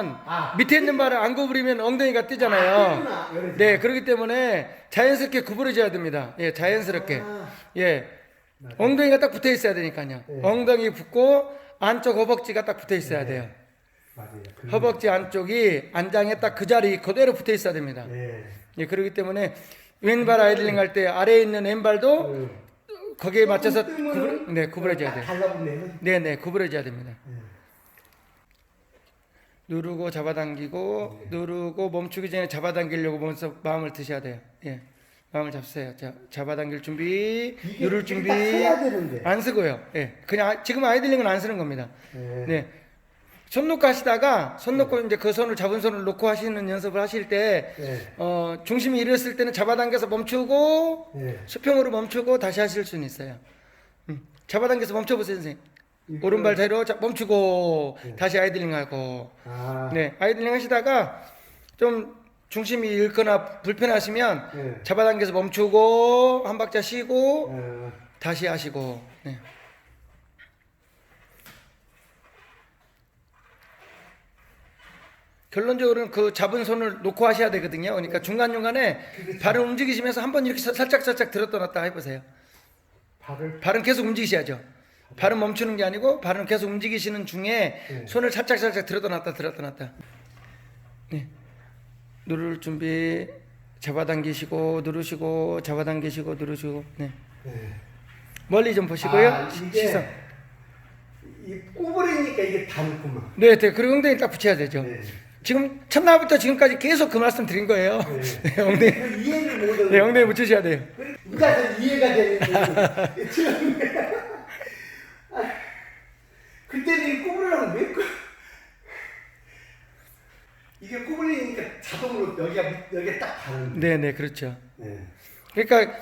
아. 밑에 있는 발을 안 구부리면 엉덩이가 아. 그렇구나. 그러지. 네, 그렇기 때문에 자연스럽게 구부러져야 됩니다. 예, 자연스럽게. 아. 예. 엉덩이가 딱 붙어 있어야 되니까요. 네. 엉덩이 붙고 안쪽 허벅지가 딱 붙어 있어야 돼요. 맞아요. 그- 허벅지 안쪽이 안장에 딱 그 자리 그대로 붙어 있어야 됩니다. 예. 예, 그렇기 때문에 왼발 아이들링 할 때 아래에 있는 왼발도 그 거기에 맞춰서 조금 구부러, 뜨면은 네, 구부러져야 딱 돼요. 달라붙네요. 네, 네, 구부러져야 됩니다. 예. 누르고 잡아당기고 누르고 멈추기 전에 잡아당기려고 먼저 마음을 드셔야 돼요. 예, 마음을 잡으세요. 자, 잡아당길 준비, 누를 준비. 안 쓰고요. 예, 그냥 아- 지금 아이들링은 안 쓰는 겁니다. 예. 네. 손 놓고 하시다가 손 놓고 이제 그 손을 잡은 손을 놓고 하시는 연습을 하실 때 예. 어, 중심이 이랬을 때는 잡아당겨서 멈추고 예. 수평으로 멈추고 다시 하실 수는 있어요. 음, 잡아당겨서 멈춰보세요, 선생님. 이거- 오른발 대로 자- 멈추고 다시 아이들링 하고 아. 네, 아이들링 하시다가 좀 중심이 잃거나 불편하시면 예. 잡아당겨서 멈추고 한 박자 쉬고 어, 다시 하시고 네. 결론적으로는 그 잡은 손을 놓고 하셔야 되거든요. 그러니까 중간중간에 발을 움직이시면서 한번 이렇게 사- 살짝 살짝 들었다 놨다 해보세요. 발을 발은 계속 움직이셔야죠. 발은 멈추는 게 아니고 발은 계속 움직이시는 중에 네. 손을 살짝 살짝 들었다 놨다 들었다 놨다. 네. 누를 준비 잡아당기시고 누르시고 잡아당기시고 누르시고 네. 예. 멀리 좀 보시고요. 아, 시- 시선. 이 꼬부리니까 이게 다르구만. 네, 네. 그리고 엉덩이 딱 붙여야 되죠. 네. 지금 첫날부터 지금까지 계속 그 말씀 드린 거예요. 네, 엉덩이, 그 이해를 못하는. 네, 엉덩이 붙이셔야 돼요. 누가 더 이해가 되는지. 그때는 이 꼬부리랑 왜 꼬? 이게 꼬부리니까 자동으로 여기가 밑- 여기가 딱 가는. 네, 네, 그렇죠. 네. 그러니까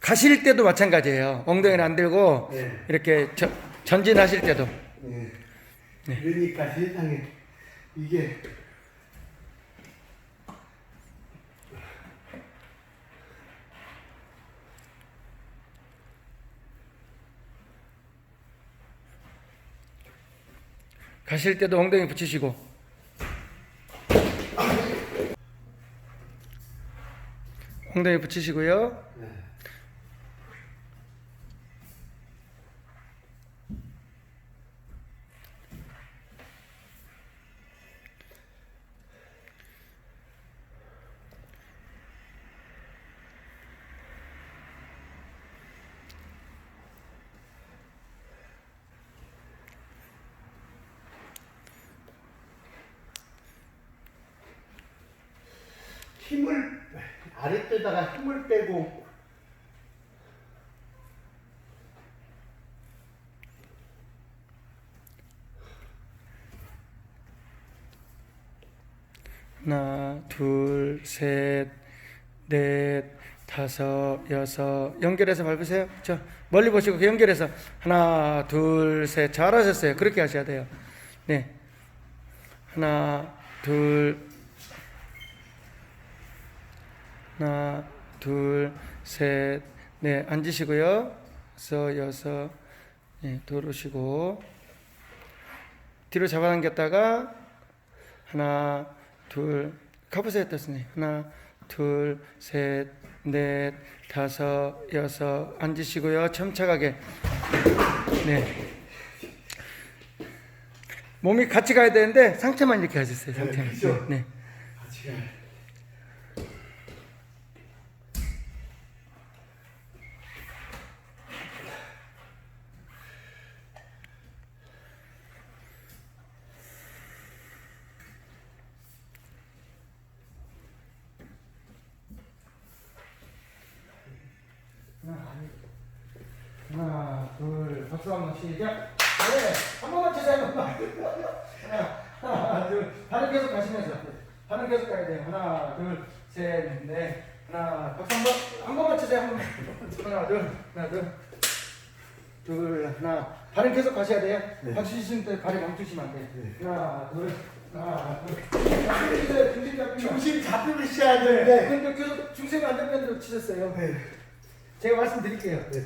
가실 때도 마찬가지예요. 엉덩이를 안 들고 네. 이렇게 저- 전진하실 때도. 네. 그러니까 세상에 이게 가실 때도 엉덩이 붙이시고. 엉덩이 붙이시고요. 네. 힘을 아랫배다가 힘을 빼고 하나, 둘, 셋, 넷, 다섯, 여섯. 연결해서 밟으세요. 저 멀리 보시고 연결해서 하나, 둘, 셋. 잘하셨어요. 그렇게 하셔야 돼요. 네. 하나, 둘, 하나, 둘, 셋, 네. 앉으시고요. 여섯, 여섯, 네. 들어오시고 뒤로 잡아당겼다가 하나, 둘, 가보세요, 뜻님. 하나, 둘, 셋, 넷, 다섯, 여섯, 앉으시고요. 침착하게. 네. 몸이 같이 가야 되는데 상체만 이렇게 하셨어요. 상체만. 그죠? 네. 같이 가. 하나, 둘, 박수 한번 시작. 네, 한 번만 치세요, 한 번만. 하나, 하나, 둘, 발을 계속 가시면서. 발을 계속 가야 돼요. 하나, 둘, 셋, 넷. 하나, 박수 한 번, 한 번만 치세요, 한 번만. 하나, 둘, 하나, 둘. 둘, 하나. 발은 계속 가셔야 돼요. 박수 치실 때 발이 멈추시면 안 돼요. 하나, 둘, 하나, 둘. 중심 중심 잡히면. 중심 잡히고 있어야 네, 근데 계속 중심이 안 대로 치셨어요. 네. 제가 말씀드릴게요. 네.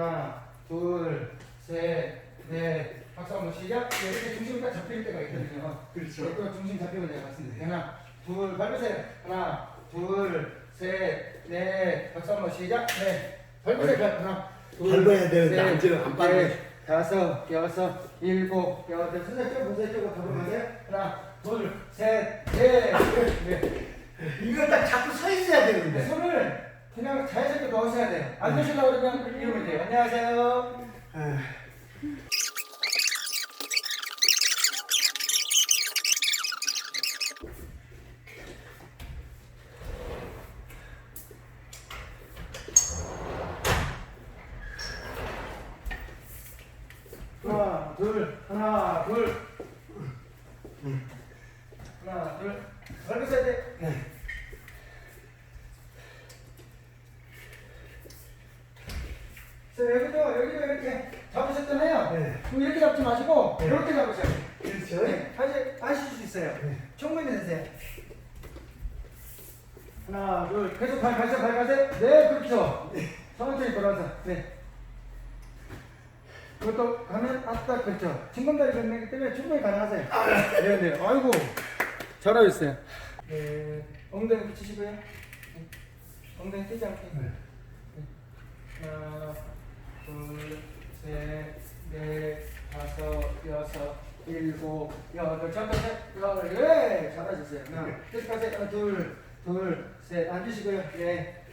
하나, 둘, 셋, 넷, 박수 한번 시작. 네, 이렇게 중심이 딱 잡힐 때가 있거든요. 그렇죠. 네, 또 중심 잡히고 내가 봤습니다. 하나, 둘, 밟으세요. 하나, 둘, 셋, 넷. 박수 한번 시작. 네. 밟으세요. 하나, 둘, 밟아야 되는데 셋, 안 밟- 안 밟아요. 넷, 다섯, 여섯, 일곱, 여덟. 선생님 쪽 보세요. 쪽으로 가보세요. 하나, 둘, 셋, 넷. 네. 이걸 딱 잡고 서 있어야 네, 되는데. 손을 그냥 자연스럽게 넣으셔야 돼요. 안 넣으시려고 그러면 이러면 돼요. 안녕하세요. 아, 하나, 둘, 하나, 둘. 하나, 둘. 밟으셔야 돼. 네. 자, 여기도, 여기도 이렇게 잡으셨잖아요. 네. 그럼 이렇게 마시고, 네. 이렇게 잡으세요. 그렇죠. 네. 하실, 하실 수 있어요. 네. 충분히 되세요. 하나, 둘. 계속 발, 발세, 발, 발세. 네, 그렇죠. 천천히 돌아서. 네. 그것도 가면 아까 그렇죠. 징검다리 걷기 때문에 충분히 가능하세요. 네, 네. 아이고. 잘하고 있어요. 네. 엉덩이 붙이시고요. 네. 엉덩이 뛰지 않게. 네. 하나, 둘, 셋, 넷, 다섯, 여섯, 일곱, 여덟, 잠깐, 열, 예, 잘하셨어요. 하나, 계속하세요. 하나, 둘, 둘, 셋, 앉으시고요. 예.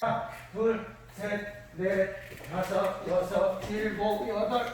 하나, 둘, 셋, 넷, 다섯, 여섯, 일곱, 여덟.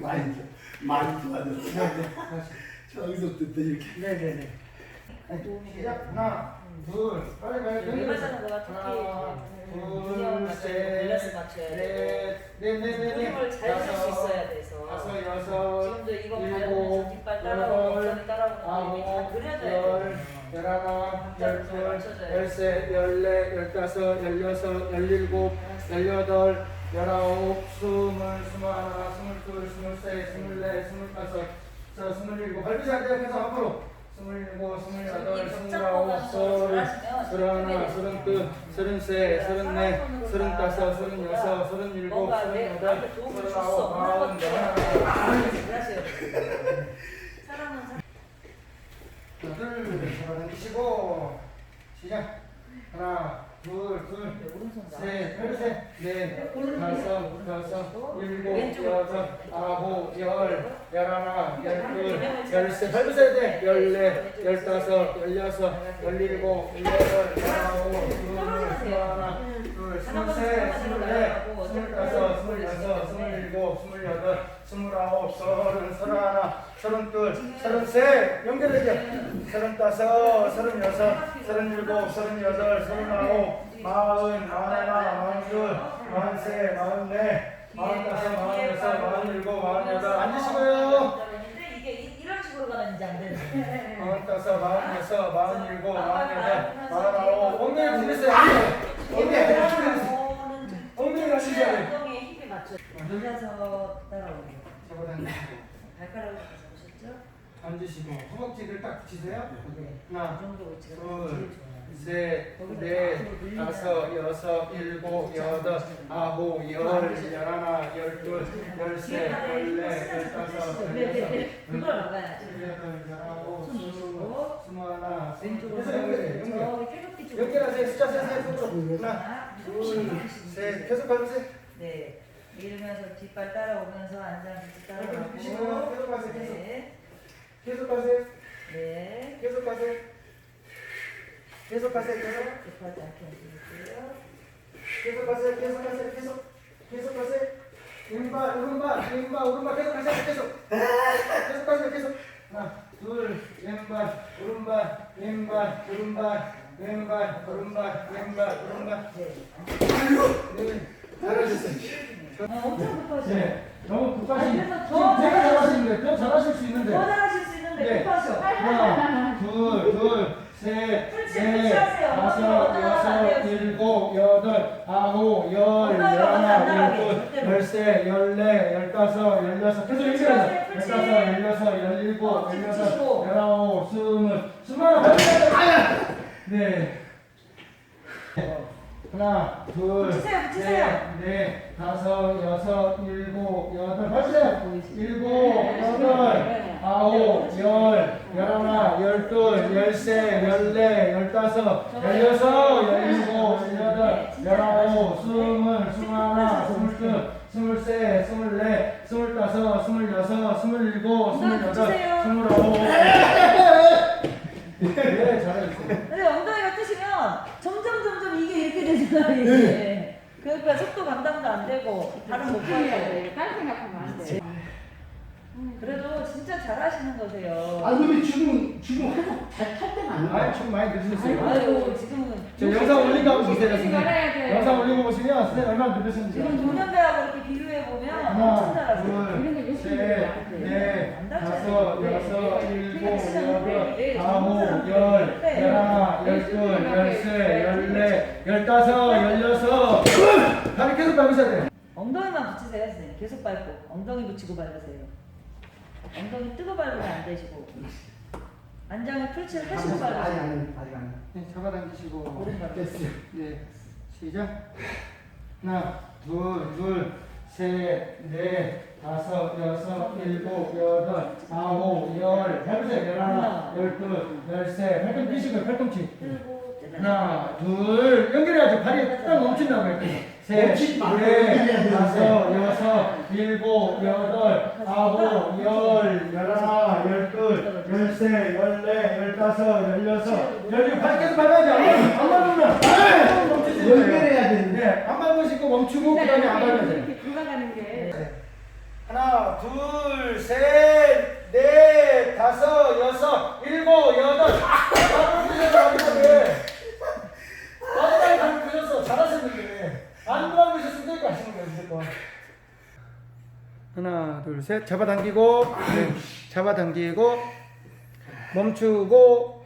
많이 좋아. 많이 좋아졌어. 네, 네, 다시. 저기서부터 이렇게. 네, 네, 네. 시작. 하나, 둘, 빨리 빨리. 왜 맞추는 거야? 하나, 특히 둘, 셋, 돼, 밸런스 맞춰야 네, 네, 네, 네. 그림을 잘 그릴 수 있어야 돼서. 다섯, 여섯, 지금도 이거 일곱, 바르면서 뒷발 따라오고 엉덩이 따라오는 다 그려져야 열, 돼. 열하나, 열둘. 열셋, 열넷, 열다섯, 열여섯, 열일곱, 열여덟, 열아홉, 스물, 스물하나, 스물둘, 스물셋, 스물넷, 스물다섯, 자, 스물일곱, 발끝이 안 돼요. 계속 앞으로. 스물일곱, 스물여덟, 스물아홉, 서른, 서른하나, 서른둘, 서른셋, 서른넷, 서른다섯, 서른여섯, 서른일곱, 뭔가 내 서른여덟, 나한테 도움을 줄수 서른아홉, 마흔. 잘하셔야 돼. 사람은 사- 둘, 잡아당기시고 시작 하나 둘 둘 네, 오른손 나. 셋, 셋, 넷, 다섯, 여섯, 일곱. 여섯, 아홉, 열, 열하나, 열둘, 열셋, 밟으셔야 돼. 열넷, 열다섯, 열여섯, 열일곱, 열여덟, 열아홉, 스물, 스물하나, 둘, 스물셋, 스물넷, 스물다섯, 스물여섯, 스물일곱, 스물여덟, 스물아홉, 서른, 서른하나, 서른둘, 서른셋, 연결해 줘. 서른다섯, 서른여섯, 서른일곱, 서른여덟, 서른아홉, 마흔, 마흔하나, 마흔둘, 마흔셋, 마흔넷, 마흔다섯, 마흔여섯, 마흔일곱, 마흔여덟, 앉으시고요. 식으로 안 되는 마흔다섯, 마흔여섯, 마흔일곱, 마흔여덟, 마흔아홉, 엉덩이 들으세요. 엉덩이 엉덩이 돼. 엉덩이에 힘이 맞춰. 앉아서 따라오는 거. 잡아당기시고. 발가락을 잡으셨죠? 앉으시고 허벅지를 딱 붙이세요. 네. 하나, 이 정도 위치가 둘, 제일 좋아요. 셋, 넷, 다섯, 여섯, 일곱, 여덟, 아홉, 열, 열하나, 열둘, 열셋, 열넷, 열다섯, 네, 네, 열여섯, 네. 그걸 나가야지. 열여덟, 열아홉, 손. 스물, 스물하나, 왼쪽으로 계속 연결해, 연결. 저기 태극기 쪽으로. 연결하세요. 숫자 세세요. 하나, 하나, 둘, 둘, 셋. 계속 가보세요. 네. 이러면서 뒷발 따라오면서 안장 같이 따라가고. 펴시고요. 계속 가세요. 계속. 네. 계속 가세요. 네. 계속 가세요. 계속 가세요. 계속. 급하지 않게 움직이고요. 계속 가세요. 계속 가세요. 계속. 계속 가세요. 왼발, 오른발, 왼발, 오른발 계속 가세요. 계속. 계속 가세요. 계속. 하나, 둘, 왼발, 오른발, 왼발, 오른발, 왼발, 오른발, 왼발, 오른발. 네. 네. 잘하셨어요. 아, 엄청 급하시죠? 네. 너무 급하신. 아니, 그래서 더 잘하시는데, 더 잘하실 수 있는데. 더 잘하실 수 있는데 네. 급하셔. 하나, 둘, 둘, 셋, 풀치, 넷, 풀치 하세요. 다섯, 어떤 여섯, 돼요? 일곱, 여덟, 아홉, 열, 어떤 거안 열하나, 열둘. 열세, 열네, 열다섯, 열여섯, 계속. 하세요, 풀치. 열다섯, 열여섯, 열일곱, 열여덟, 치시고. 열아홉, 스물, 스물 하나, 아야! 네. 더 하나, 둘, 붙이세요, 붙이세요. 셋, 넷, 다섯, 여섯, 일곱, 여덟, 맞으세요? 일곱, 네, 여덟, 네. 아홉, 열, 열하나, 열둘, 열세, 열네, 열다섯, 열여섯, 열일곱, 열여덟, 열아홉, 스물, 스물하나, 스물둘, 스물세, 스물넷, 스물다섯, 스물여섯, 스물일곱, 엉덩이 스물여덟, 붙이세요. 스물아홉. 네, 잘하셨어요. 근데 엉덩이가 뜨시면 점점 점점 이게 이렇게 되잖아요. 이게. 그러니까 속도 감당도 안 되고 가고. 돼. 딴 생각하면 잘하시는 거세요. 아 근데 지금 지금 계속 잘탈 때가 아, 아니야. 좀 많이 늦으셨어요. 아유 지금은 저 영상 올린 거 한번 보세요, 선생님. 돼. 영상 올린 거 보시면 선생님 얼마나 늦으셨는지. 지금 동년배하고 이렇게 비교해 보면 엄청 하나, 잘하세요. 이런 거 둘, 셋, 돼. 넷, 안 다섯. 여섯, 일곱, 네, 여덟, 아홉, 열, 네. 열하나, 열둘, 열세, 열네, 열다섯, 열여섯. 다리 계속 밟으셔야 돼요. 엉덩이만 붙이세요, 선생님. 계속 밟고 엉덩이 붙이고 밟으세요. 엉덩이 뜨고 밟으면 안 되시고 안장을 풀칠을 하시고 아니 밟으세요. 아니 아직 안 네, 잡아당기시고. 오른발 됐어요. 네, 시작. 하나, 둘, 둘, 셋, 넷, 다섯, 여섯, 일곱, 여덟, 아홉, 열. 해보세요. 열하나, 열둘, 열세. 팔꿈치 피시고요. 팔꿈치. 뜨고 하나, 둘. 연결해야죠. 발이 딱 멈춘다고 이렇게. 셋, 멈추지 말고 넷, 연결해야 다섯, 되는데. 여섯, 일곱, 여덟, 아홉, 열, 열하나, 열둘, 열세, 열네, 열다섯, 열여섯, 열일곱. 발 계속 밟아야죠. 안 밟- 안 밟으면 아. 연결해야 되는데. 네, 안 밟으시고 멈추고 그다음에 안 밟으면 돌아가는 게. 하나, 둘, 셋, 넷, 다섯, 여섯, 일곱, 여덟. 바로 그려서 안 돼. 마지막에 잘 그렸어. 안 밟으셨으면 될거 하시는 거예요, 무조건. 하나, 둘, 셋. 잡아당기고, 네. 잡아당기고, 멈추고,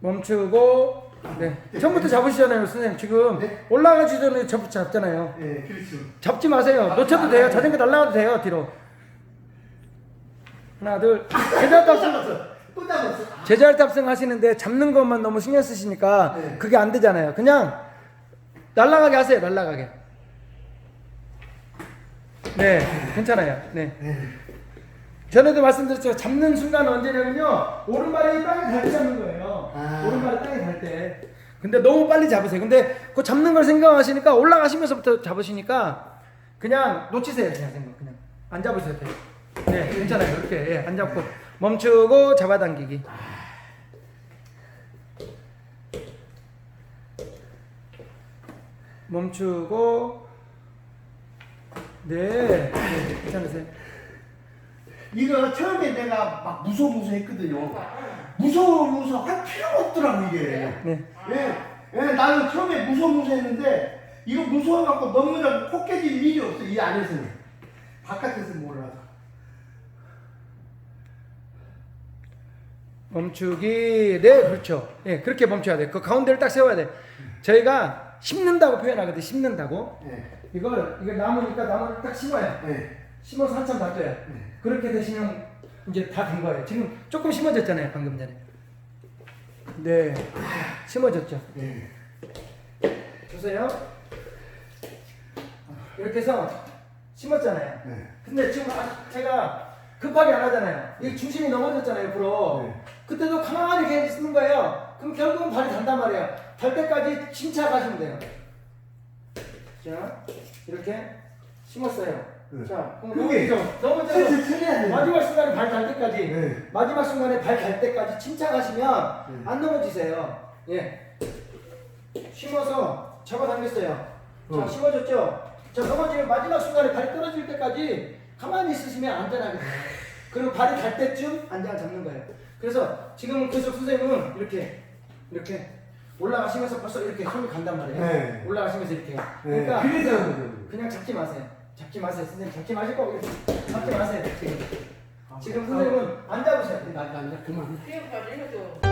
멈추고, 네. 처음부터 잡으시잖아요, 선생님. 지금 네. 올라가기 전에 접, 잡잖아요. 예, 그렇죠. 잡지 마세요. 놓쳐도 돼요. 자전거 날라가도 돼요, 뒤로. 하나, 둘. 탑승, 잡았어. 또 잡았어. 제자 탑승 하시는데 잡는 것만 너무 신경 쓰시니까 네. 그게 안 되잖아요. 그냥 날라가게 하세요, 날라가게. 네, 괜찮아요. 네. 네. 전에도 말씀드렸죠. 잡는 순간 언제냐면요. 오른발이 땅에 닿을 때 잡는 거예요. 아. 오른발이 땅에 닿을 때. 근데 너무 빨리 잡으세요. 근데 그 잡는 걸 생각하시니까 올라가시면서부터 잡으시니까 그냥 놓치세요. 그냥 생각 그냥 안 잡으셔도 돼요. 네, 괜찮아요. 이렇게 예, 안 잡고 멈추고 잡아당기기. 멈추고 네, 네 괜찮으세요? 이거 처음에 내가 막 무서워 무서워 했거든요. 무서워 무서워 할 필요가 없더라고 이게. 네. 예, 예, 나는 처음에 무서워 무서워 했는데 이거 무서워 갖고 넘느라고 코 깨질 일이 없어 이 안에서는. 바깥에서 몰라서. 멈추기 네 그렇죠. 예 그렇게 멈춰야 돼 그 가운데를 딱 세워야 돼. 저희가 심는다고 표현하거든 심는다고. 예, 이걸 이거 나무니까 나무를 딱 심어요 예, 심어서 한참 놔둬요 그렇게 되시면 이제 다 된 거예요. 지금 조금 심어졌잖아요 방금 전에. 네. 심어졌죠. 예. 주세요. 이렇게 해서 심었잖아요. 네. 근데 지금 아- 제가 급하게 안 하잖아요. 이 중심이 넘어졌잖아요, 옆으로. 네. 그때도 가만히 이렇게 쓰는 거예요. 그럼 결국은 발이 단단 말이에요. 달 때까지 침착하시면 돼요. 자, 이렇게 심었어요. 네. 자, 그럼 그게 넘어지죠. 넘어져서 천천히 해야 돼. 마지막 순간에 발 달 때까지, 네. 마지막 순간에 발 달 때까지 침착하시면 네. 안 넘어지세요. 예. 심어서 잡아당겼어요. 자, 어. 심어졌죠? 자, 넘어지면 마지막 순간에 발이 떨어질 때 까지 가만히 있으시면 안전하게 돼요. 그리고 발이 달 때쯤 안장을 잡는 거예요. 그래서 지금 계속 선생님은 이렇게, 이렇게 올라가시면서 벌써 이렇게 손이 간단 말이에요. 네. 올라가시면서 이렇게. 네. 그러니까 그래서. 그냥 잡지 마세요. 잡지 마세요. 선생님 잡지 마시고 이렇게 잡지 마세요. 지금. 지금 선생님은 안 잡으셔야 돼요. 나, 나, 나 그만. 기억까지 해줘.